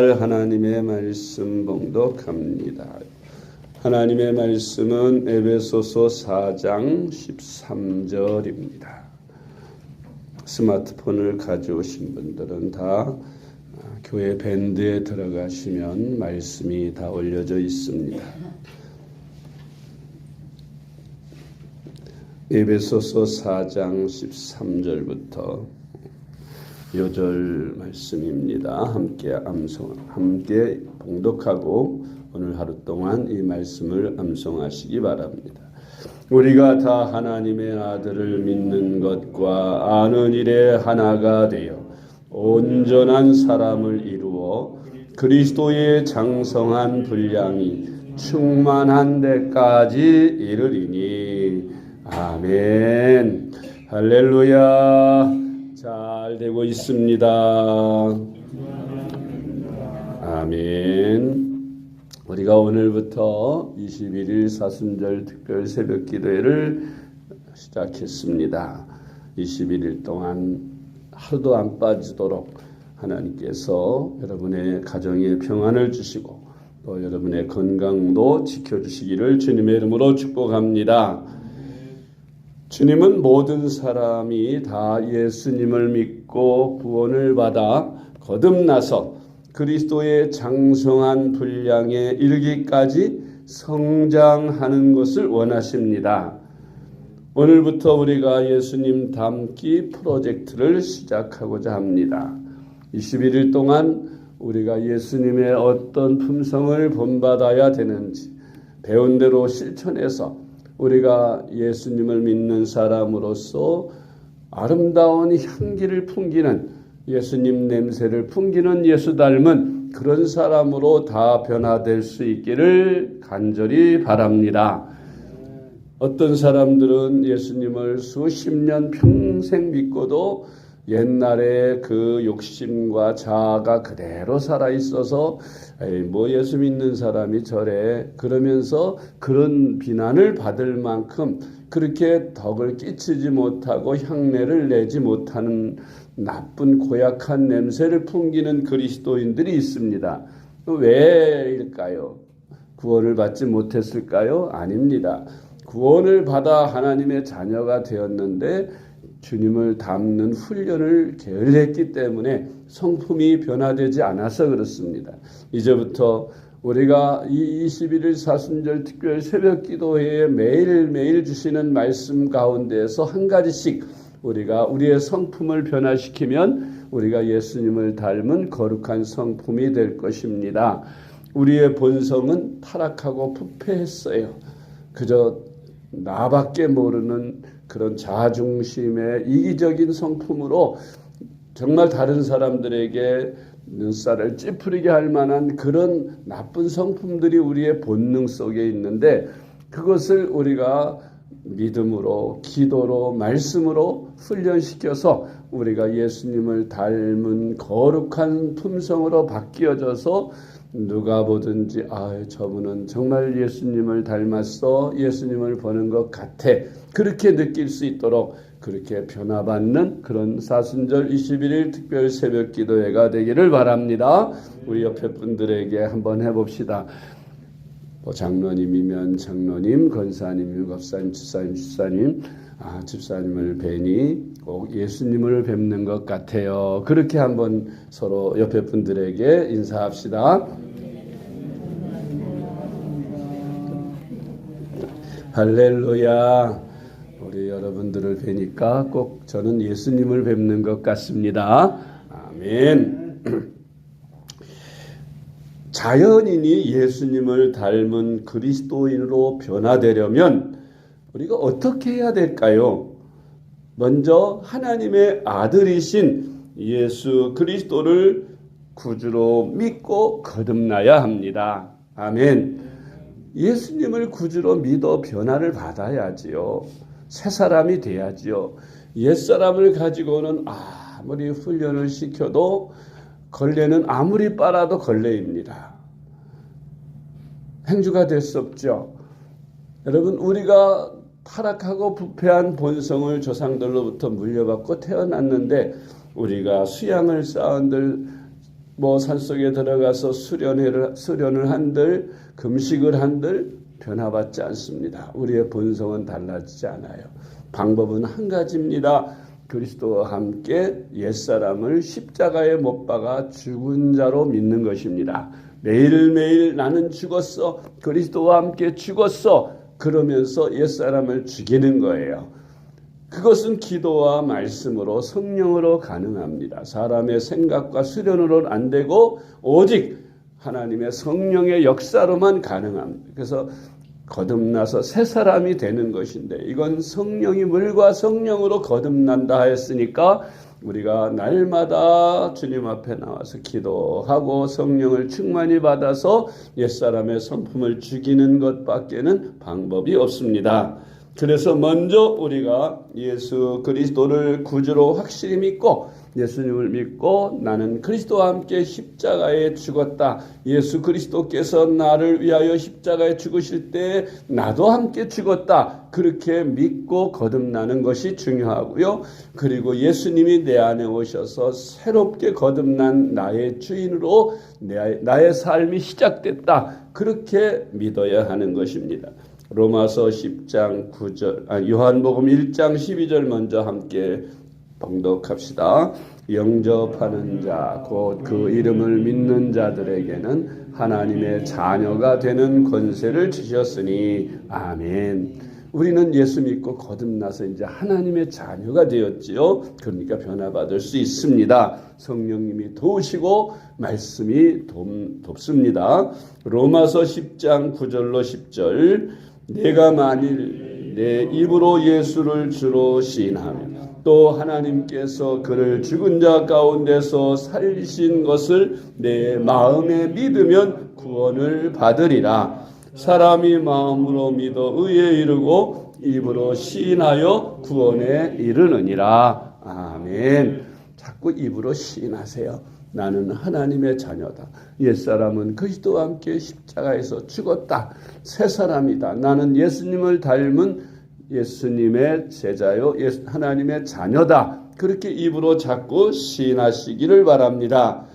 암송할 하나님의 말씀 봉독합니다. 하나님의 말씀은 에베소서 4장 13절입니다. 스마트폰을 가져오신 분들은 다 교회 밴드에 들어가시면 말씀이 다 올려져 있습니다. 에베소서 4장 13절부터 요절 말씀입니다. 함께 암송, 함께 봉독하고 오늘 하루 동안 이 말씀을 암송하시기 바랍니다. 우리가 다 하나님의 아들을 믿는 것과 아는 일에 하나가 되어 온전한 사람을 이루어 그리스도의 장성한 분량이 충만한 데까지 이르리니 아멘 할렐루야 잘 되고 있습니다. 아멘. 우리가 오늘부터 21일 사순절 특별 새벽 기도회를 시작했습니다. 21일 동안 하루도 안 빠지도록 하나님께서 여러분의 가정에 평안을 주시고 또 여러분의 건강도 지켜주시기를 주님의 이름으로 축복합니다. 주님은 모든 사람이 다 예수님을 믿고 구원을 받아 거듭나서 그리스도의 장성한 분량에 이르기까지 성장하는 것을 원하십니다. 오늘부터 우리가 예수님 닮기 프로젝트를 시작하고자 합니다. 21일 동안 우리가 예수님의 어떤 품성을 본받아야 되는지 배운 대로 실천해서 우리가 예수님을 믿는 사람으로서 아름다운 향기를 풍기는 예수님 냄새를 풍기는 예수 닮은 그런 사람으로 다 변화될 수 있기를 간절히 바랍니다. 어떤 사람들은 예수님을 수십 년 평생 믿고도 옛날에 그 욕심과 자아가 그대로 살아 있어서 뭐 예수 믿는 사람이 저래 그러면서 그런 비난을 받을 만큼 그렇게 덕을 끼치지 못하고 향내를 내지 못하는 나쁜 고약한 냄새를 풍기는 그리스도인들이 있습니다. 왜일까요? 구원을 받지 못했을까요? 아닙니다. 구원을 받아 하나님의 자녀가 되었는데 주님을 닮는 훈련을 게을했기 때문에 성품이 변화되지 않아서 그렇습니다. 이제부터 우리가 이 21일 사순절 특별 새벽 기도회에 매일매일 주시는 말씀 가운데에서 한 가지씩 우리가 우리의 성품을 변화시키면 우리가 예수님을 닮은 거룩한 성품이 될 것입니다. 우리의 본성은 타락하고 부패했어요. 그저 나밖에 모르는 그런 자중심의 이기적인 성품으로 정말 다른 사람들에게 눈살을 찌푸리게 할 만한 그런 나쁜 성품들이 우리의 본능 속에 있는데 그것을 우리가 믿음으로 기도로 말씀으로 훈련시켜서 우리가 예수님을 닮은 거룩한 품성으로 바뀌어져서 누가 보든지 아 저분은 정말 예수님을 닮았어 예수님을 보는 것 같아 그렇게 느낄 수 있도록 그렇게 변화받는 그런 사순절 21일 특별 새벽 기도회가 되기를 바랍니다. 우리 옆에 분들에게 한번 해봅시다. 뭐 장로님이면 장로님, 권사님, 집사님, 집사님, 아, 집사님을 뵈니 꼭 예수님을 뵙는 것 같아요. 그렇게 한번 서로 옆에 분들에게 인사합시다. 할렐루야. 우리 여러분들을 뵈니까 꼭 저는 예수님을 뵙는 것 같습니다. 아멘. 자연인이 예수님을 닮은 그리스도인으로 변화되려면 우리가 어떻게 해야 될까요? 먼저 하나님의 아들이신 예수 그리스도를 구주로 믿고 거듭나야 합니다. 아멘. 예수님을 구주로 믿어 변화를 받아야지요. 새 사람이 돼야지요. 옛 사람을 가지고는 아무리 훈련을 시켜도 걸레는 아무리 빨아도 걸레입니다. 행주가 될 수 없죠. 여러분 우리가 타락하고 부패한 본성을 조상들로부터 물려받고 태어났는데 우리가 수양을 쌓은들 뭐 산속에 들어가서 수련을 수련을 한들 금식을 한들 변화받지 않습니다. 우리의 본성은 달라지지 않아요. 방법은 한 가지입니다. 그리스도와 함께 옛사람을 십자가에 못 박아 죽은 자로 믿는 것입니다. 매일매일 나는 죽었어. 그리스도와 함께 죽었어. 그러면서 옛사람을 죽이는 거예요. 그것은 기도와 말씀으로 성령으로 가능합니다. 사람의 생각과 수련으로는 안 되고 오직 하나님의 성령의 역사로만 가능합니다. 그래서 거듭나서 새 사람이 되는 것인데 이건 성령이 물과 성령으로 거듭난다 했으니까 우리가 날마다 주님 앞에 나와서 기도하고 성령을 충만히 받아서 옛사람의 성품을 죽이는 것밖에는 방법이 없습니다. 그래서 먼저 우리가 예수 그리스도를 구주로 확실히 믿고 예수님을 믿고 나는 그리스도와 함께 십자가에 죽었다. 예수 그리스도께서 나를 위하여 십자가에 죽으실 때 나도 함께 죽었다. 그렇게 믿고 거듭나는 것이 중요하고요. 그리고 예수님이 내 안에 오셔서 새롭게 거듭난 나의 주인으로 나의 삶이 시작됐다. 그렇게 믿어야 하는 것입니다. 로마서 10장 9절, 아, 요한복음 1장 12절 먼저 함께 봉독합시다. 영접하는 자, 곧 그 이름을 믿는 자들에게는 하나님의 자녀가 되는 권세를 주셨으니, 아멘. 우리는 예수 믿고 거듭나서 이제 하나님의 자녀가 되었지요. 그러니까 변화받을 수 있습니다. 성령님이 도우시고 말씀이 돕, 습니다 로마서 10장 9절로 10절 내가 만일 내 입으로 예수를 주로 시인하며 또 하나님께서 그를 죽은 자 가운데서 살리신 것을 내 마음에 믿으면 구원을 받으리라. 사람이 마음으로 믿어 의에 이르고 입으로 시인하여 구원에 이르느니라. 아멘. 자꾸 입으로 시인하세요. 나는 하나님의 자녀다. 옛사람은 그리스도와 함께 십자가에서 죽었다. 새 사람이다. 나는 예수님을 닮은 예수님의 제자요. 하나님의 자녀다. 그렇게 입으로 자꾸 시인하시기를 바랍니다.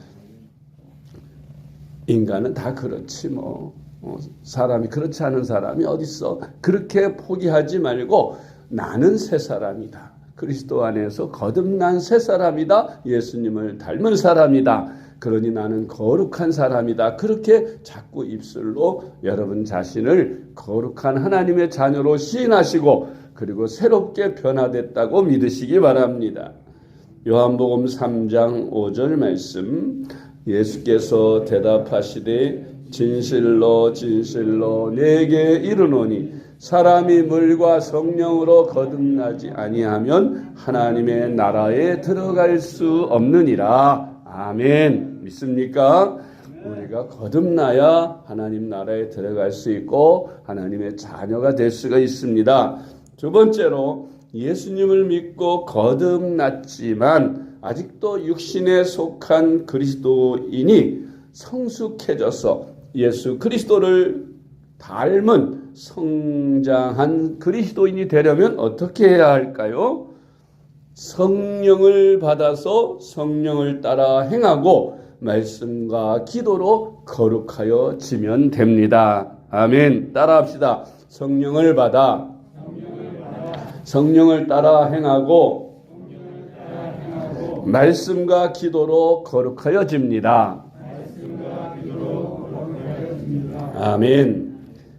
인간은 다 그렇지 뭐. 어, 사람이 그렇지 않은 사람이 어딨어. 그렇게 포기하지 말고 나는 새 사람이다. 그리스도 안에서 거듭난 새 사람이다. 예수님을 닮은 사람이다. 그러니 나는 거룩한 사람이다. 그렇게 자꾸 입술로 여러분 자신을 거룩한 하나님의 자녀로 시인하시고 그리고 새롭게 변화됐다고 믿으시기 바랍니다. 요한복음 3장 5절 말씀 예수께서 대답하시되 진실로 진실로 내게 이르노니 사람이 물과 성령으로 거듭나지 아니하면 하나님의 나라에 들어갈 수 없느니라. 아멘. 믿습니까? 우리가 거듭나야 하나님 나라에 들어갈 수 있고 하나님의 자녀가 될 수가 있습니다. 두 번째로 예수님을 믿고 거듭났지만 아직도 육신에 속한 그리스도인이 성숙해져서 예수 그리스도를 닮은 성장한 그리스도인이 되려면 어떻게 해야 할까요? 성령을 받아서 성령을 따라 행하고 말씀과 기도로 거룩하여 지면 됩니다. 아멘. 따라합시다. 성령을 받아 성령을 따라 행하고 말씀과 기도로 거룩하여집니다. 아멘.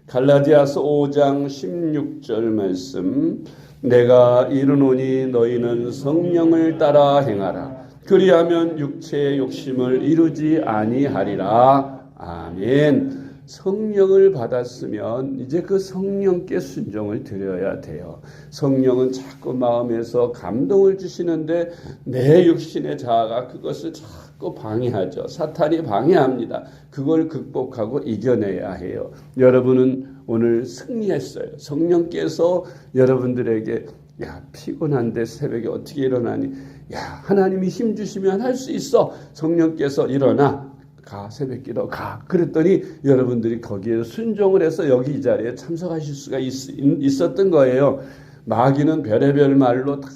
갈라디아서 5장 16절 말씀 내가 이르노니 너희는 성령을 따라 행하라 그리하면 육체의 욕심을 이루지 아니하리라 아멘 성령을 받았으면 이제 그 성령께 순종을 드려야 돼요. 성령은 자꾸 마음에서 감동을 주시는데 내 육신의 자아가 그것을 자꾸 방해하죠. 사탄이 방해합니다. 그걸 극복하고 이겨내야 해요. 여러분은 오늘 승리했어요. 성령께서 여러분들에게 야 피곤한데 새벽에 어떻게 일어나니? 야 하나님이 힘 주시면 할 수 있어. 성령께서 일어나. 가 새벽기도 가 그랬더니 여러분들이 거기에 순종을 해서 여기 이 자리에 참석하실 수가 있, 있었던 거예요. 마귀는 별의별 말로 다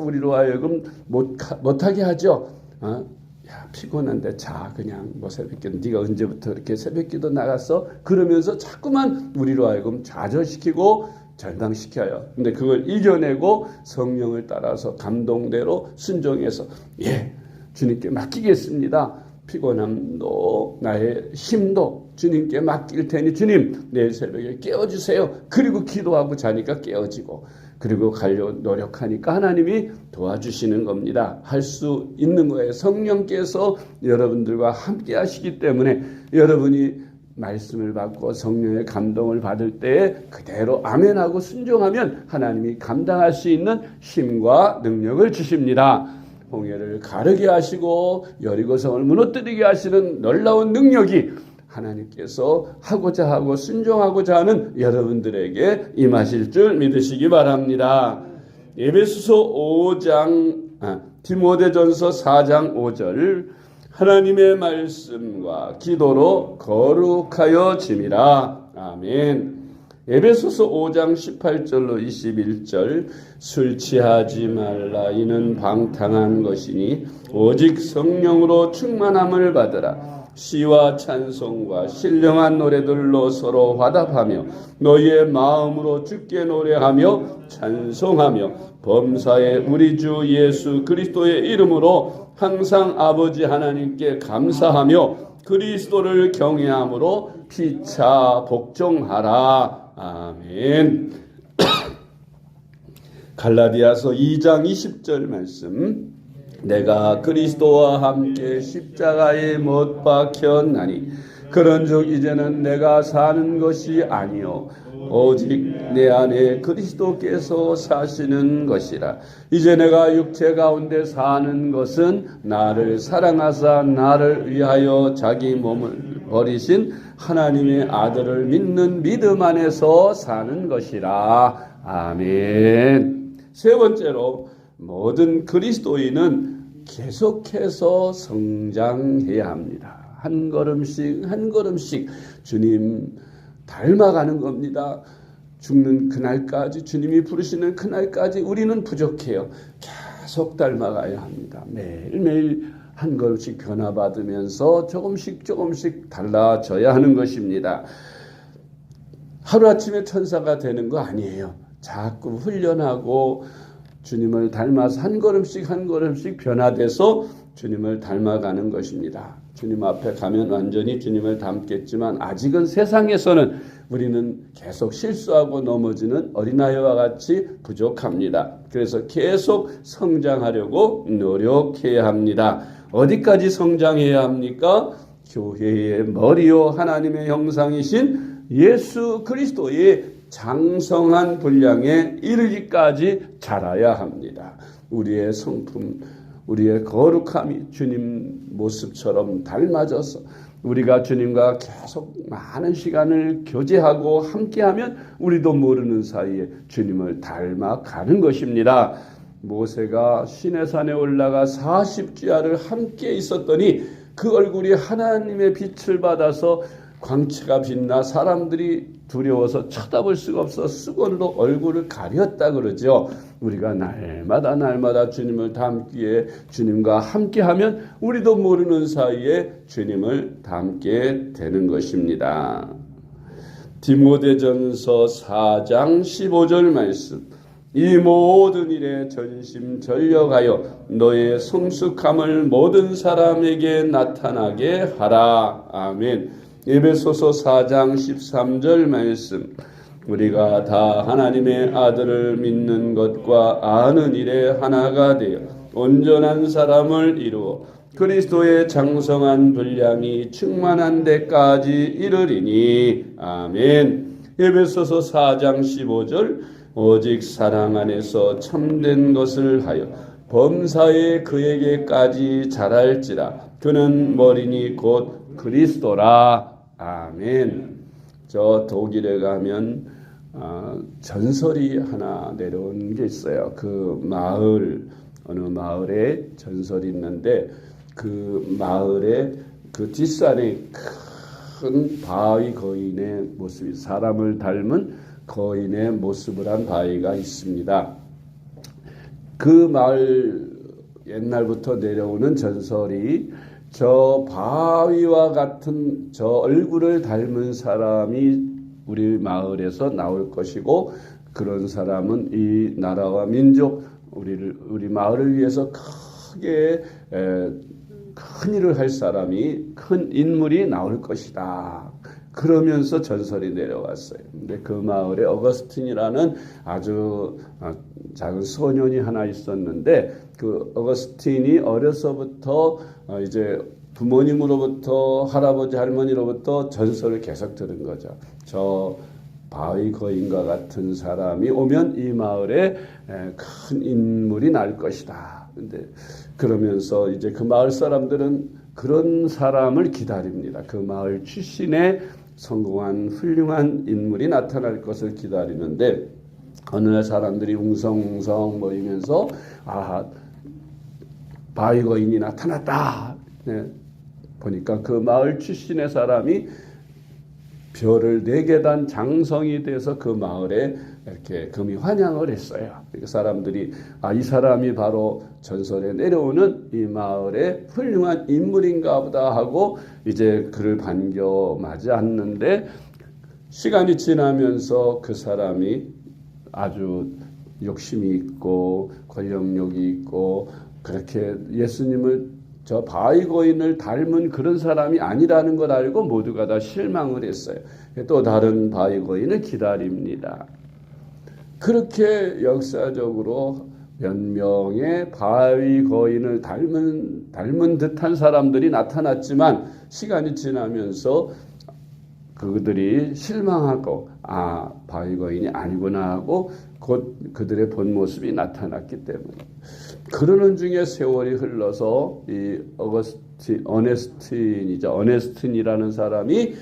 우리로 하여금 못, 못하게 하죠. 어? 야, 피곤한데 자 그냥 뭐 새벽기도 네가 언제부터 이렇게 새벽기도 나갔어? 그러면서 자꾸만 우리로 하여금 좌절시키고 절망시켜요. 근데 그걸 이겨내고 성령을 따라서 감동대로 순종해서 예 주님께 맡기겠습니다. 피곤함도 나의 힘도 주님께 맡길 테니 주님 내일 새벽에 깨워주세요. 그리고 기도하고 자니까 깨어지고 그리고 가려 노력하니까 하나님이 도와주시는 겁니다. 할 수 있는 거예요. 성령께서 여러분들과 함께 하시기 때문에 여러분이 말씀을 받고 성령의 감동을 받을 때에 그대로 아멘하고 순종하면 하나님이 감당할 수 있는 힘과 능력을 주십니다. 홍해를 가르게 하시고 여리고성을 무너뜨리게 하시는 놀라운 능력이 하나님께서 하고자 하고 순종하고자 하는 여러분들에게 임하실 줄 믿으시기 바랍니다. 에베소서 5장 아, 디모데전서 4장 5절 하나님의 말씀과 기도로 거룩하여 짐이라. 아멘. 에베소서 5장 18절로 21절 술 취하지 말라 이는 방탕한 것이니 오직 성령으로 충만함을 받으라. 시와 찬송과 신령한 노래들로 서로 화답하며 너희의 마음으로 주께 노래하며 찬송하며 범사의 우리 주 예수 그리스도의 이름으로 항상 아버지 하나님께 감사하며 그리스도를 경외함으로 피차 복종하라. 아멘. 갈라디아서 2장 20절 말씀. 내가 그리스도와 함께 십자가에 못 박혔나니 그런즉 이제는 내가 사는 것이 아니요 오직 내 안에 그리스도께서 사시는 것이라. 이제 내가 육체 가운데 사는 것은 나를 사랑하사 나를 위하여 자기 몸을 버리신 하나님의 아들을 믿는 믿음 안에서 사는 것이라. 아멘. 세 번째로 모든 그리스도인은 계속해서 성장해야 합니다. 한 걸음씩 한 걸음씩 주님 닮아가는 겁니다. 죽는 그날까지 주님이 부르시는 그날까지 우리는 부족해요. 계속 닮아가야 합니다. 매일매일 한 걸음씩 변화받으면서 조금씩 조금씩 달라져야 하는 것입니다. 하루아침에 천사가 되는 거 아니에요. 자꾸 훈련하고 주님을 닮아서 한 걸음씩 한 걸음씩 변화돼서 주님을 닮아가는 것입니다. 주님 앞에 가면 완전히 주님을 닮겠지만 아직은 세상에서는 우리는 계속 실수하고 넘어지는 어린아이와 같이 부족합니다. 그래서 계속 성장하려고 노력해야 합니다. 어디까지 성장해야 합니까? 교회의 머리요 하나님의 형상이신 예수 그리스도의 장성한 분량에 이르기까지 자라야 합니다. 우리의 성품, 우리의 거룩함이 주님 모습처럼 닮아져서 우리가 주님과 계속 많은 시간을 교제하고 함께하면 우리도 모르는 사이에 주님을 닮아가는 것입니다. 모세가 시내산에 올라가 40주야를 함께 있었더니 그 얼굴이 하나님의 빛을 받아서 광채가 빛나 사람들이 두려워서 쳐다볼 수가 없어 수건으로 얼굴을 가렸다 그러죠. 우리가 날마다 날마다 주님을 닮기에 주님과 함께하면 우리도 모르는 사이에 주님을 닮게 되는 것입니다. 디모데전서 4장 15절 말씀. 이 모든 일에 전심 전력하여 너의 성숙함을 모든 사람에게 나타나게 하라. 아멘. 에베소서 4장 13절 말씀. 우리가 다 하나님의 아들을 믿는 것과 아는 일에 하나가 되어 온전한 사람을 이루어 그리스도의 장성한 분량이 충만한 데까지 이르리니. 아멘. 에베소서 4장 15절. 오직 사랑 안에서 참된 것을 하여 범사에 그에게까지 자랄지라. 그는 머리니 곧 그리스도라 아멘. 저 독일에 가면 어, 전설이 하나 내려온 게 있어요. 그 마을 어느 마을에 전설이 있는데 그 마을에 그 뒷산에 큰 바위 거인의 모습이 사람을 닮은 거인의 모습을 한 바위가 있습니다. 그 마을 옛날부터 내려오는 전설이 저 바위와 같은 저 얼굴을 닮은 사람이 우리 마을에서 나올 것이고 그런 사람은 이 나라와 민족 우리를 우리 마을을 위해서 크게 에, 큰 일을 할 사람이 큰 인물이 나올 것이다. 그러면서 전설이 내려왔어요. 근데 그 마을에 어거스틴이라는 아주 어, 작은 소년이 하나 있었는데 그 어거스틴이 어려서부터 어, 이제 부모님으로부터 할아버지 할머니로부터 전설을 계속 들은 거죠. 저 바위 거인과 같은 사람이 오면 이 마을에 큰 인물이 날 것이다. 근데 그러면서 이제 그 마을 사람들은 그런 사람을 기다립니다. 그 마을 출신의 성공한 훌륭한 인물이 나타날 것을 기다리는데 어느 날 사람들이 웅성웅성 모이면서 아 바위 거인이 나타났다. 네. 보니까 그 마을 출신의 사람이 별을 네 계단 장성이 돼서 그 마을에 이렇게 금이 환영을 했어요. 그 사람들이 아 이 사람이 바로 전설에 내려오는 이 마을의 훌륭한 인물인가 보다 하고 이제 그를 반겨 맞이했는데 시간이 지나면서 그 사람이 아주 욕심이 있고 권력력이 있고 그렇게 예수님을 저 바위 거인을 닮은 그런 사람이 아니라는 걸 알고 모두가 다 실망을 했어요. 또 다른 바위 거인을 기다립니다. 그렇게 역사적으로 몇 명의 바위 거인을 닮은 닮은 듯한 사람들이 나타났지만 시간이 지나면서 그들이 실망하고 아 바위 거인이 아니구나 하고 곧 그들의 본 모습이 나타났기 때문에 그러는 중에 세월이 흘러서 이 어거스틴 어네스틴이죠 어네스틴이라는 사람이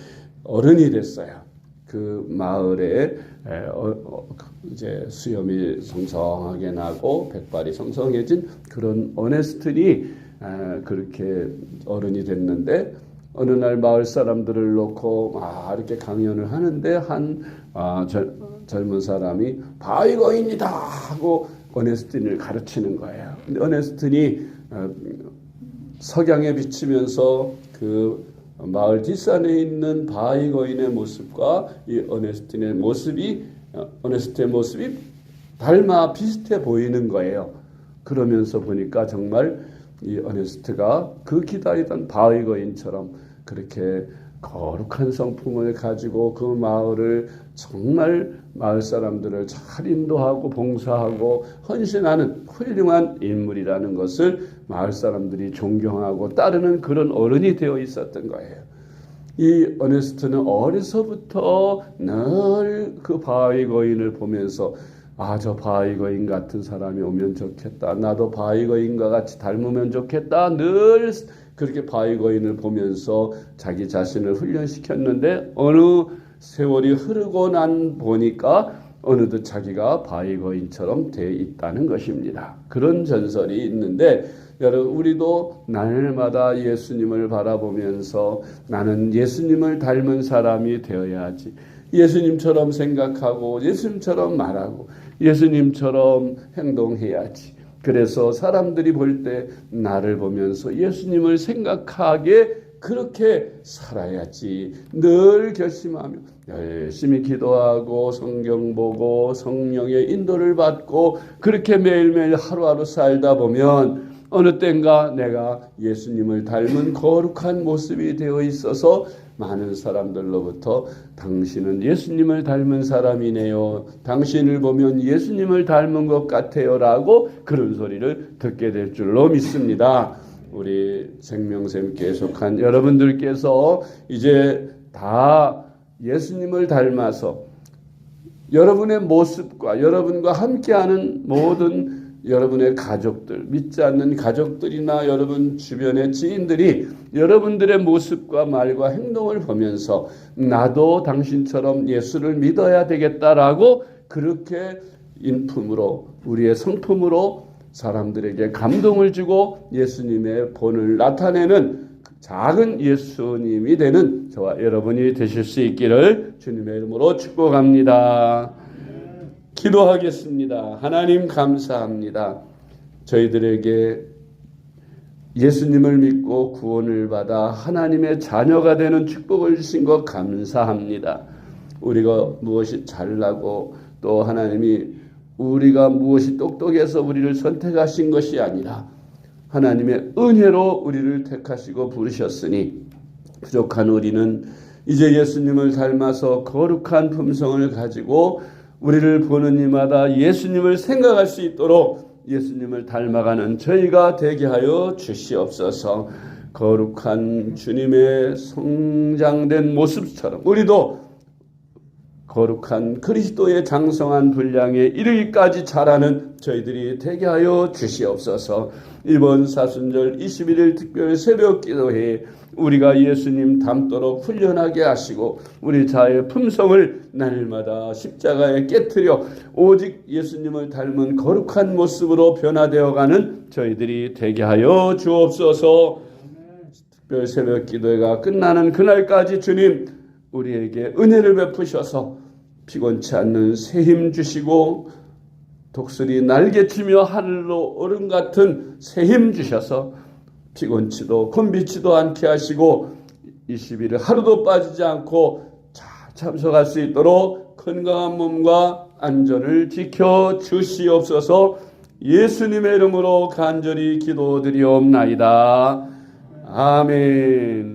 어른이 됐어요. 그 마을에 어, 어, 이제 수염이 성성하게 나고 백발이 성성해진 그런 어네스틴이 그렇게 어른이 됐는데 어느 날 마을 사람들을 놓고 아 이렇게 강연을 하는데 한 아, 젊, 젊은 사람이 바위거인이다 하고 어네스틴을 가르치는 거예요. 어네스틴이 어, 석양에 비치면서 그 마을 뒷산에 있는 바위거인의 모습과 이 어네스틴의 모습이 어, 어네스틴의 모습이 닮아 비슷해 보이는 거예요. 그러면서 보니까 정말 이 어네스트가 그 기다리던 바위거인처럼 그렇게 거룩한 성품을 가지고 그 마을을 정말 마을 사람들을 잘 인도하고 봉사하고 헌신하는 훌륭한 인물이라는 것을 마을 사람들이 존경하고 따르는 그런 어른이 되어 있었던 거예요. 이 어네스트는 어려서부터 늘 그 바위 거인을 보면서 아, 저 바위 거인 같은 사람이 오면 좋겠다. 나도 바위 거인과 같이 닮으면 좋겠다. 늘 그렇게 바위 거인을 보면서 자기 자신을 훈련시켰는데 어느 세월이 흐르고 난 보니까 어느덧 자기가 바위 거인처럼 돼 있다는 것입니다. 그런 전설이 있는데 여러분 우리도 날마다 예수님을 바라보면서 나는 예수님을 닮은 사람이 되어야지. 예수님처럼 생각하고 예수님처럼 말하고 예수님처럼 행동해야지. 그래서 사람들이 볼 때 나를 보면서 예수님을 생각하게 그렇게 살아야지. 늘 결심하며 열심히 기도하고 성경 보고 성령의 인도를 받고 그렇게 매일매일 하루하루 살다 보면 어느 땐가 내가 예수님을 닮은 거룩한 모습이 되어 있어서 많은 사람들로부터 당신은 예수님을 닮은 사람이네요. 당신을 보면 예수님을 닮은 것 같아요라고 그런 소리를 듣게 될 줄로 믿습니다. 우리 생명샘께 속한 여러분들께서 이제 다 예수님을 닮아서 여러분의 모습과 여러분과 함께하는 모든 여러분의 가족들, 믿지 않는 가족들이나 여러분 주변의 지인들이 여러분들의 모습과 말과 행동을 보면서 나도 당신처럼 예수를 믿어야 되겠다라고 그렇게 인품으로 우리의 성품으로 사람들에게 감동을 주고 예수님의 본을 나타내는 작은 예수님이 되는 저와 여러분이 되실 수 있기를 주님의 이름으로 축복합니다. 기도하겠습니다. 하나님 감사합니다. 저희들에게 예수님을 믿고 구원을 받아 하나님의 자녀가 되는 축복을 주신 것 감사합니다. 우리가 무엇이 잘나고 또 하나님이 우리가 무엇이 똑똑해서 우리를 선택하신 것이 아니라 하나님의 은혜로 우리를 택하시고 부르셨으니 부족한 우리는 이제 예수님을 닮아서 거룩한 품성을 가지고 우리를 보는 이마다 예수님을 생각할 수 있도록 예수님을 닮아가는 저희가 되게 하여 주시옵소서. 거룩한 주님의 성장된 모습처럼 우리도 거룩한 그리스도의 장성한 분량에 이르기까지 자라는 저희들이 되게 하여 주시옵소서. 이번 사순절 21일 특별 새벽 기도회에 우리가 예수님 닮도록 훈련하게 하시고 우리 자의 품성을 날마다 십자가에 깨뜨려 오직 예수님을 닮은 거룩한 모습으로 변화되어 가는 저희들이 되게 하여 주옵소서. 특별 새벽 기도회가 끝나는 그날까지 주님 우리에게 은혜를 베푸셔서 피곤치 않는 새 힘 주시고 독수리 날개치며 하늘로 오름 같은 새 힘 주셔서 피곤치도 곤비치도 않게 하시고 20일을 하루도 빠지지 않고 잘 참석할 수 있도록 건강한 몸과 안전을 지켜 주시옵소서 예수님의 이름으로 간절히 기도드리옵나이다. 아멘.